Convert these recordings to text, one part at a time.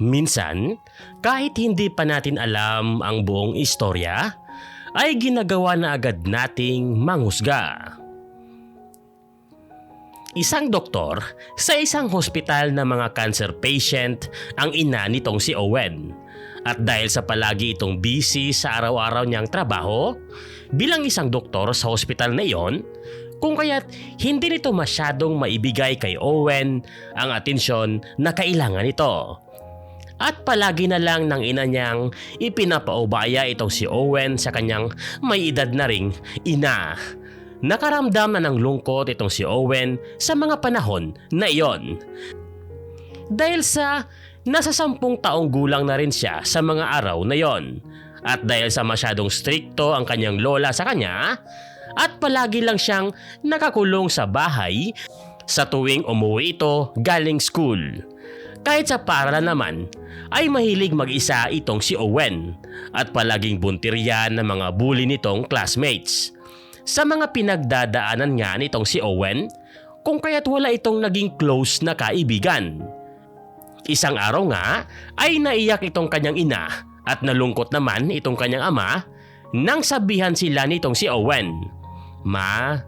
Minsan, kahit hindi pa natin alam ang buong istorya, ay ginagawa na agad nating manghusga. Isang doktor sa isang hospital na mga cancer patient ang ina nitong si Owen. At dahil sa palagi itong busy sa araw-araw niyang trabaho, bilang isang doktor sa hospital na iyon, kung kaya't hindi nito masyadong maibigay kay Owen ang atensyon na kailangan nito. At palagi na lang ng ina niyang ipinapaubaya itong si Owen sa kanyang may edad na ring ina. Nakaramdam na ng lungkot itong si Owen sa mga panahon na iyon. Dahil sa nasa sampung taong gulang na rin siya sa mga araw na iyon. At dahil sa masyadong strikto ang kanyang lola sa kanya, at palagi lang siyang nakakulong sa bahay sa tuwing umuwi ito galing school. Kahit sa paaralan naman, ay mahilig mag-isa itong si Owen at palaging buntiryan ng mga bully nitong classmates. Sa mga pinagdadaanan nga nitong si Owen, kung kaya't wala itong naging close na kaibigan. Isang araw nga ay naiyak itong kanyang ina at nalungkot naman itong kanyang ama nang sabihan sila nitong si Owen. Ma,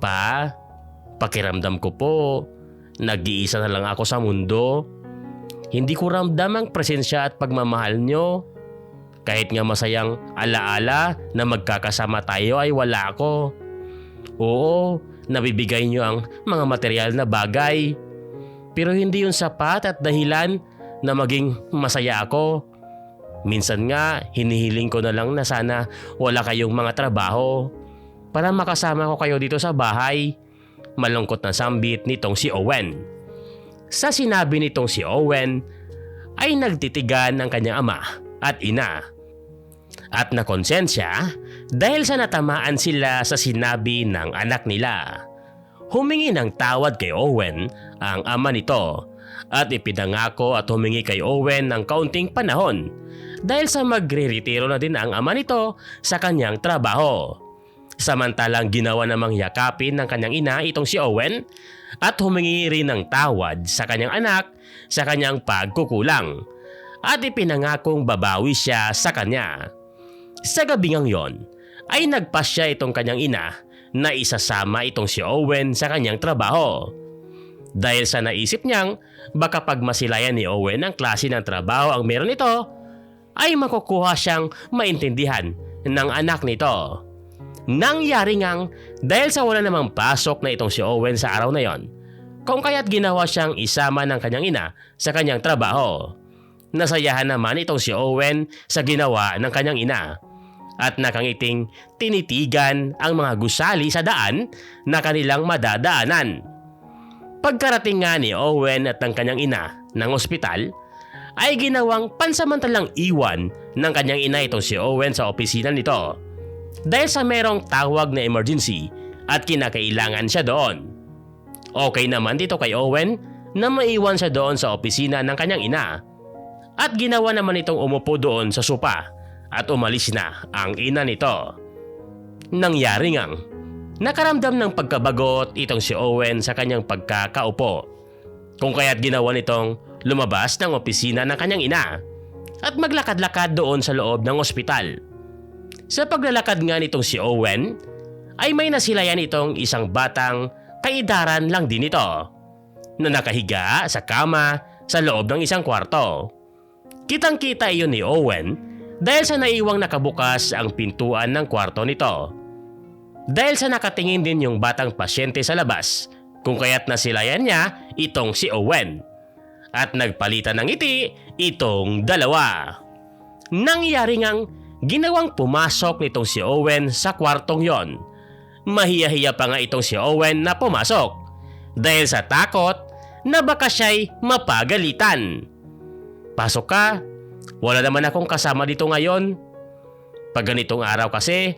pa, pakiramdam ko po, nag-iisa na lang ako sa mundo. Hindi ko ramdam ang presensya at pagmamahal nyo. Kahit nga masayang alaala na magkakasama tayo ay wala ako. Oo, nabibigay nyo ang mga material na bagay. Pero hindi yun sapat at dahilan na maging masaya ako. Minsan nga, hinihiling ko na lang na sana wala kayong mga trabaho para makasama ko kayo dito sa bahay. Malungkot na sambit nitong si Owen. Sa sinabi nitong si Owen ay nagtitigan ng kanyang ama at ina. At nakonsensya dahil sa natamaan sila sa sinabi ng anak nila. Humingi ng tawad kay Owen ang ama nito at ipinangako at humingi kay Owen ng kaunting panahon dahil sa magre-retiro na din ang ama nito sa kanyang trabaho. Samantalang ginawa namang yakapin ng kanyang ina itong si Owen at humingi rin ng tawad sa kanyang anak sa kanyang pagkukulang at ipinangakong babawi siya sa kanya. Sa gabi ngang yon ay nagpasya itong kanyang ina na isasama itong si Owen sa kanyang trabaho. Dahil sa naisip niyang baka pag masilayan ni Owen ang klase ng trabaho ang meron nito, ay makukuha siyang maintindihan ng anak nito. Nangyari ngang dahil sa wala namang pasok na itong si Owen sa araw na yon, kung kaya't ginawa siyang isama ng kanyang ina sa kanyang trabaho. Nasayahan naman itong si Owen sa ginawa ng kanyang ina at nakangiting tinitigan ang mga gusali sa daan na kanilang madadaanan. Pagkarating nga ni Owen at ng kanyang ina ng ospital, ay ginawang pansamantalang iwan ng kanyang ina itong si Owen sa opisina nito dahil sa merong tawag na emergency at kinakailangan siya doon. Okay naman dito kay Owen na maiwan siya doon sa opisina ng kanyang ina at ginawa naman itong umupo doon sa sopa at umalis na ang ina nito. Nangyari ngang nakaramdam ng pagkabagot itong si Owen sa kanyang pagkakaupo kung kaya't ginawa nitong lumabas ng opisina ng kanyang ina at maglakad-lakad doon sa loob ng ospital. Sa paglalakad nga nitong si Owen, ay may nasilayan itong isang batang kaidaran lang din ito na nakahiga sa kama sa loob ng isang kwarto. Kitang kita iyon ni Owen dahil sa naiwang nakabukas ang pintuan ng kwarto nito. Dahil sa nakatingin din yung batang pasyente sa labas kung kaya't nasilayan niya itong si Owen. At nagpalitan ng ngiti itong dalawa. Nangyari ngang ginawang pumasok nitong si Owen sa kwartong yon. Mahiya-hiya pa nga itong si Owen na pumasok dahil sa takot na baka siya'y mapagalitan. Pasok ka, wala naman akong kasama dito ngayon. Pag ganitong araw kasi,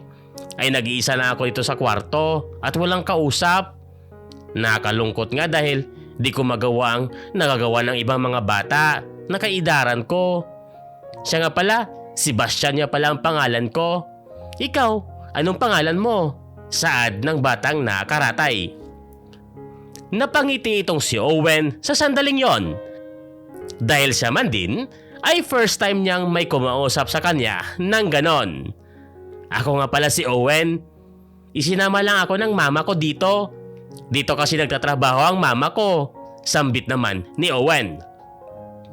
ay nag-iisa na ako dito sa kwarto at walang kausap. Nakalungkot nga dahil di ko magawa ang nagagawa ng ibang mga bata na kaidaran ko. Siya nga pala, Sebastian niya pala ang pangalan ko. Ikaw, anong pangalan mo? Saad ng batang nakaratay. Napangiti itong si Owen sa sandaling yon. Dahil siya man din ay first time niyang may kumausap sa kanya ng ganon. Ako nga pala si Owen. Isinama lang ako ng mama ko dito. Dito kasi nagtatrabaho ang mama ko. Sambit naman ni Owen.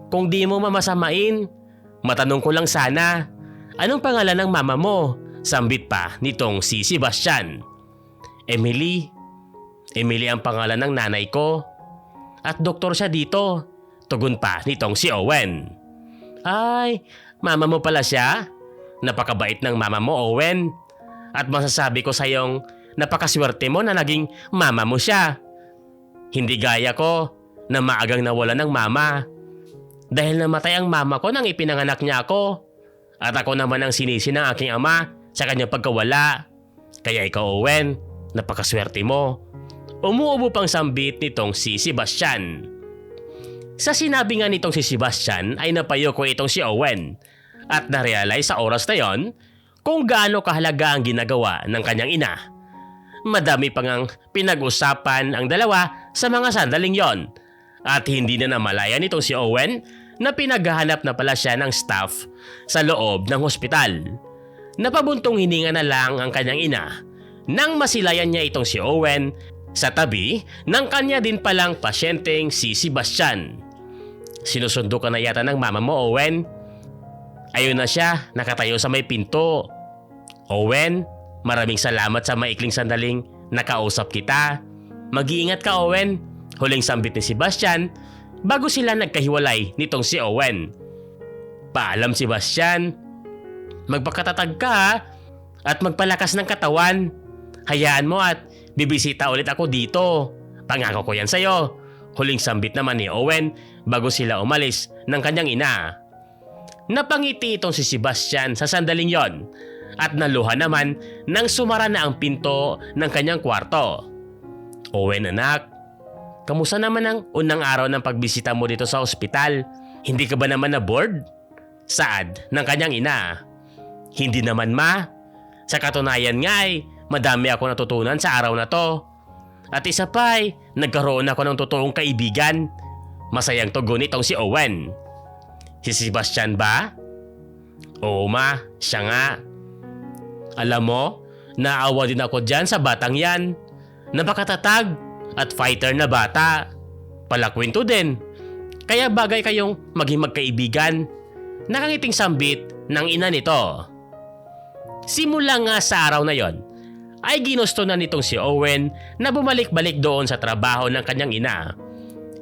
Kung di mo mamasamain, matanong ko lang sana. Anong pangalan ng mama mo? Sambit pa nitong si Sebastian. Emily. Emily ang pangalan ng nanay ko. At doktor siya dito. Tugon pa nitong si Owen. Ay, mama mo pala siya? Napakabait ng mama mo, Owen. At masasabi ko sa iyong napakaswerte mo na naging mama mo siya. Hindi gaya ko na maagang nawala ng mama. Dahil namatay ang mama ko nang ipinanganak niya ako. At ako naman ang sinisi ng aking ama sa kanyang pagkawala. Kaya ikaw, Owen, napakaswerte mo. Umuubo pang sambit nitong si Sebastian. Sa sinabi nga nitong si Sebastian ay napayo ko itong si Owen at narealize sa oras na yon kung gaano kahalaga ang ginagawa ng kanyang ina. Madami pang ang pinag-usapan ang dalawa sa mga sandaling yon at hindi na namalayan nitong si Owen na pinaghahanap na pala siya ng staff sa loob ng hospital. Napabuntong hininga na lang ang kanyang ina nang masilayan niya itong si Owen sa tabi ng kanya din palang pasyenteng si Sebastian. Sinusundo ka na yata ng mama mo, Owen. Ayun na siya, nakatayo sa may pinto. Owen, maraming salamat sa maikling sandaling nakausap kita. Mag-iingat ka, Owen. Huling sambit ni Sebastian bago sila nagkahiwalay nitong si Owen. Paalam, Sebastian. Magpakatatag ka at magpalakas ng katawan. Hayaan mo at bibisita ulit ako dito. Pangako ko yan sa'yo. Huling sambit naman ni Owen bago sila umalis ng kanyang ina. Napangiti itong si Sebastian sa sandaling yon at naluha naman nang sumara na ang pinto ng kanyang kwarto. Owen anak, kamusta naman ang unang araw ng pagbisita mo dito sa ospital? Hindi ka ba naman na bored? Saad ng kanyang ina. Hindi naman ma. Sa katunayan nga ay madami ako natutunan sa araw na to. At isa pa ay, nagkaroon ako ng totoong kaibigan. Masayang tugon itong si Owen. Si Sebastian ba? Oo ma, siya nga. Alam mo, naawa din ako dyan sa batang yan. Napakatatag at fighter na bata. Palakwento din. Kaya bagay kayong maging magkaibigan. Nakangiting sambit ng ina nito. Simula nga sa araw na yon, ay ginusto na nitong si Owen na bumalik-balik doon sa trabaho ng kanyang ina.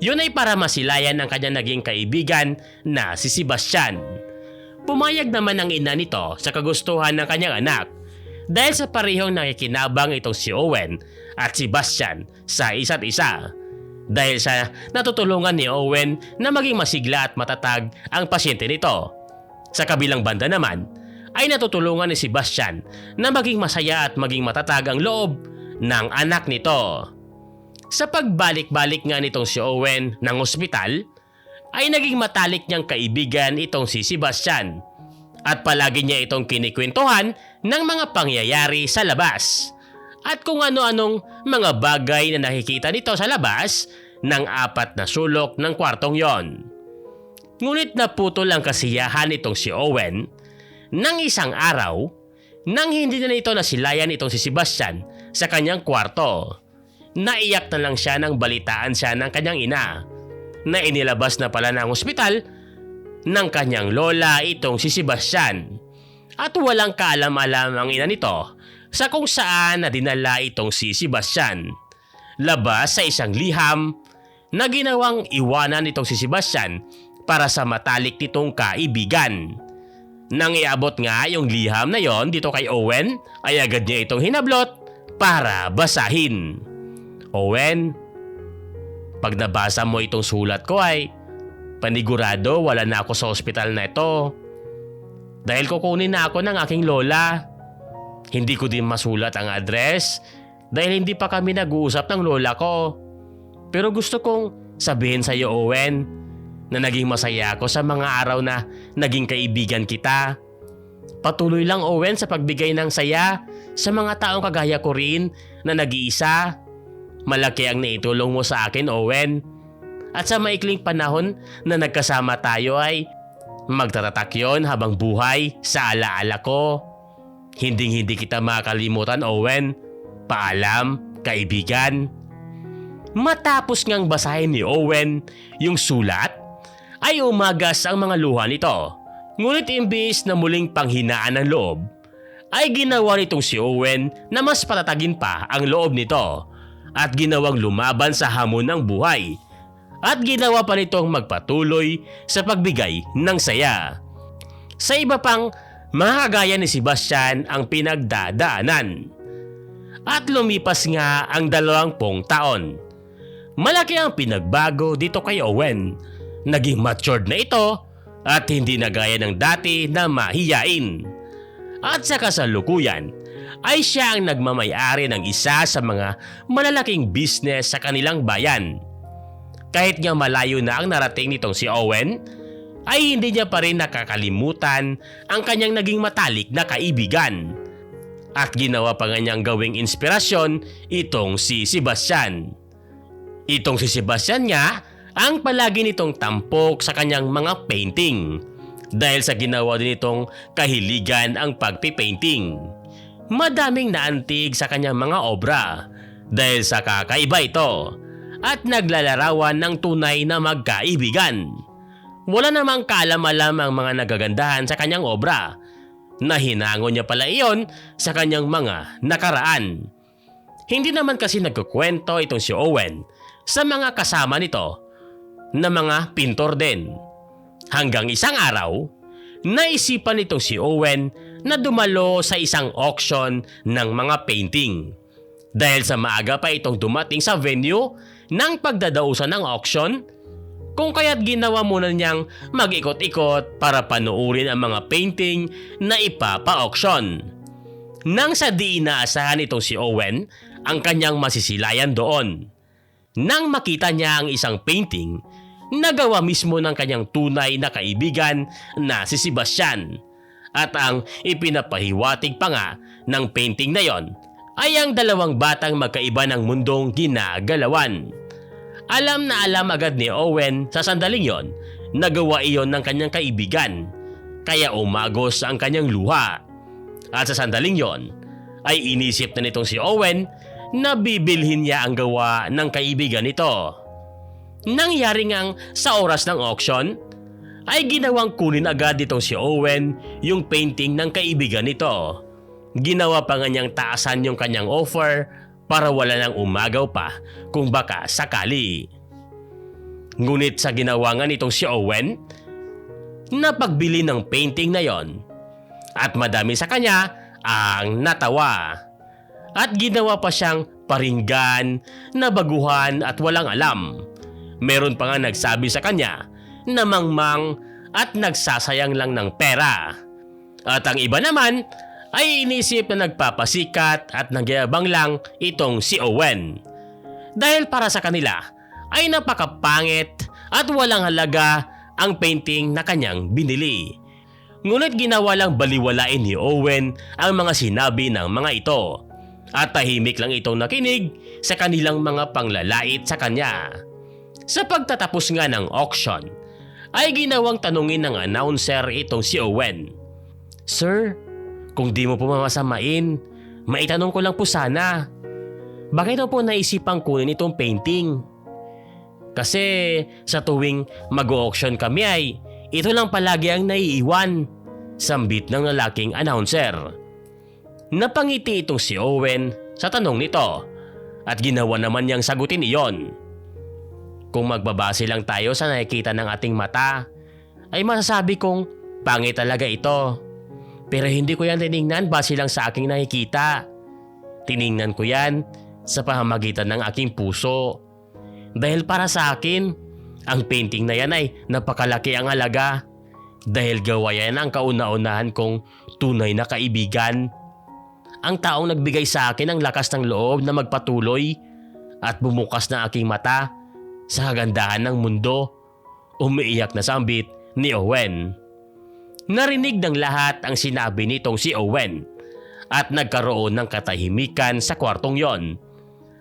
Yun ay para masilayan ang kanyang naging kaibigan na si Sebastian. Pumayag naman ang ina nito sa kagustuhan ng kanyang anak dahil sa parehong nakikinabang itong si Owen at si Sebastian sa isa't isa. Dahil sa natutulungan ni Owen na maging masigla at matatag ang pasyente nito. Sa kabilang banda naman, ay natutulungan ni Sebastian na maging masaya at maging matatag ang loob ng anak nito. Sa pagbalik-balik nga nitong si Owen ng ospital, ay naging matalik niyang kaibigan itong si Sebastian at palagi niya itong kinikwentuhan ng mga pangyayari sa labas at kung ano-anong mga bagay na nakikita nito sa labas ng apat na sulok ng kwartong yon. Ngunit naputol ang kasiyahan nitong si Owen nang isang araw, nang hindi na ito nasilayan itong si Sebastian sa kanyang kwarto, naiyak na lang siya nang balitaan siya ng kanyang ina na inilabas na pala ng ospital ng kanyang lola itong si Sebastian. At walang kaalam-alam ang ina nito sa kung saan na dinala itong si Sebastian. Labas sa isang liham na ginawang iwanan itong si Sebastian para sa matalik nitong kaibigan. Nang iabot nga yung liham na yon dito kay Owen, ay agad niya itong hinablot para basahin. Owen, pag nabasa mo itong sulat ko ay panigurado wala na ako sa ospital na ito. Dahil kukunin na ako ng aking lola. Hindi ko din masulat ang address dahil hindi pa kami nag-uusap ng lola ko. Pero gusto kong sabihin sa iyo Owen na naging masaya ako sa mga araw na naging kaibigan kita. Patuloy lang Owen sa pagbigay ng saya sa mga taong kagaya ko rin na nag-iisa. Malaki ang naitulong mo sa akin Owen. At sa maikling panahon na nagkasama tayo ay magtatatak yon habang buhay sa alaala ko. Hinding hindi kita makalimutan Owen. Paalam, kaibigan. Matapos ngang basahin ni Owen yung sulat, ay umagas ang mga luha nito. Ngunit imbis na muling panghinaan ng loob, ay ginawa nitong si Owen na mas patatagin pa ang loob nito at ginawang lumaban sa hamon ng buhay at ginawa pa nitong magpatuloy sa pagbigay ng saya. Sa iba pang mga kagaya ni Sebastian ang pinagdadaanan. At lumipas nga ang dalawampung taon. Malaki ang pinagbago dito kay Owen. Naging matured na ito at hindi na gaya ng dati na mahiyain. At sa kasalukuyan ay siya ang nagmamayari ng isa sa mga malalaking business sa kanilang bayan. Kahit nga malayo na ang narating nitong si Owen, ay hindi niya pa rin nakakalimutan ang kanyang naging matalik na kaibigan. At ginawa pa nga niyang gawing inspirasyon itong si Sebastian. Itong si Sebastian nga ang palagi nitong tampok sa kanyang mga painting dahil sa ginawa din itong kahiligan ang pagpipainting. Madaming naantig sa kanyang mga obra dahil sa kakaiba ito at naglalarawan ng tunay na magkaibigan. Wala namang kalamalam ang mga nagagandahan sa kanyang obra na hinango niya pala iyon sa kanyang mga nakaraan. Hindi naman kasi nagkukwento itong si Owen sa mga kasama nito na mga pintor din. Hanggang isang araw, naisipan nitong si Owen na dumalo sa isang auction ng mga painting. Dahil sa maaga pa itong dumating sa venue ng pagdadausan ng auction, kung kaya't ginawa muna niyang mag-ikot-ikot para panuurin ang mga painting na ipapa-auction. Nang sa di inaasahan itong si Owen ang kanyang masisilayan doon. Nang makita niya ang isang painting, nagawa mismo ng kanyang tunay na kaibigan na si Sebastian. At ang ipinapahiwatig pa nga ng painting na yon ay ang dalawang batang magkaiba ng mundong ginagalawan. Alam na alam agad ni Owen sa sandaling yon na gawa iyon ng kanyang kaibigan. Kaya umagos ang kanyang luha. At sa sandaling yon ay inisip na nitong si Owen na bibilhin niya ang gawa ng kaibigan nito. Nangyari ngang sa oras ng auction ay ginawang kunin agad itong si Owen yung painting ng kaibigan nito. Ginawa pa nga niyang taasan yung kanyang offer para wala nang umagaw pa kung baka sakali. Ngunit sa ginawa nga nitong si Owen, napagbili ng painting na yon at madami sa kanya ang natawa. At ginawa pa siyang paringgan, nabaguhan at walang alam. Meron pa nga nagsabi sa kanya na mangmang at nagsasayang lang ng pera. At ang iba naman ay inisip na nagpapasikat at nagyabang lang itong si Owen. Dahil para sa kanila ay napakapangit at walang halaga ang painting na kanyang binili. Ngunit ginawa lang baliwalain ni Owen ang mga sinabi ng mga ito at tahimik lang itong nakinig sa kanilang mga panglalait sa kanya. Sa pagtatapos nga ng auction, ay ginawang tanungin ng announcer itong si Owen. Sir, kung di mo po mamasamain, maitanong ko lang po sana. Bakit mo po naisipang kunin itong painting? Kasi sa tuwing mag-auction kami ay ito lang palagi ang naiiwan. Sambit ng lalaking announcer. Napangiti itong si Owen sa tanong nito at ginawa naman niyang sagutin iyon. Kung magbabase lang tayo sa nakikita ng ating mata, ay masasabi kong pangit talaga ito. Pero hindi ko yan tiningnan base lang sa aking nakikita. Tiningnan ko yan sa pamamagitan ng aking puso. Dahil para sa akin, ang painting na yan ay napakalaki ang halaga. Dahil gawa yan ang kauna-unahan kong tunay na kaibigan. Ang taong nagbigay sa akin ang lakas ng loob na magpatuloy at bumukas na aking mata sa kagandahan ng mundo. Umiiyak na sambit ni Owen. Narinig ng lahat ang sinabi nitong si Owen at nagkaroon ng katahimikan sa kwartong yon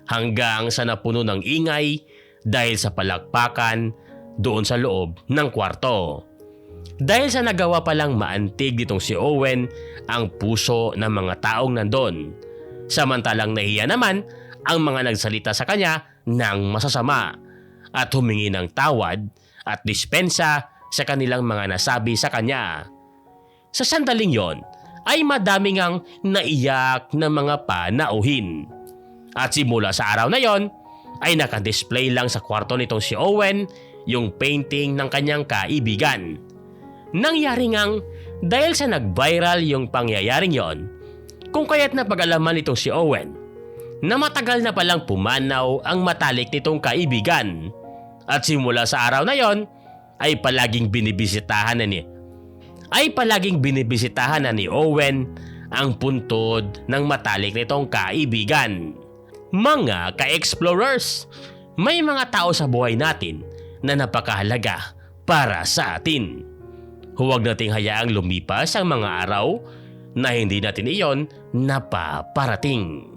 hanggang sa napuno ng ingay dahil sa palakpakan doon sa loob ng kwarto. Dahil sa nagawa palang maantig nitong si Owen ang puso ng mga taong nandon. Samantalang nahiya naman ang mga nagsalita sa kanya ng masasama at humingi ng tawad at dispensa sa kanilang mga nasabi sa kanya. Sa sandaling yon ay madaming ang naiyak ng mga panauhin. At simula sa araw na yon ay nakadisplay lang sa kwarto nitong si Owen yung painting ng kanyang kaibigan. Nangyari ngang dahil sa nag-viral yung pangyayaring yon, kung kaya't napag-alaman nitong si Owen na matagal na palang pumanaw ang matalik nitong kaibigan. At simula sa araw na yon ay palaging binibisitahan na ni ay palaging binibisitahan ni Owen ang puntod ng matalik nitong kaibigan. Mga ka-explorers, may mga tao sa buhay natin na napakahalaga para sa atin. Huwag nating hayaang lumipas ang mga araw na hindi natin iyon napaparating.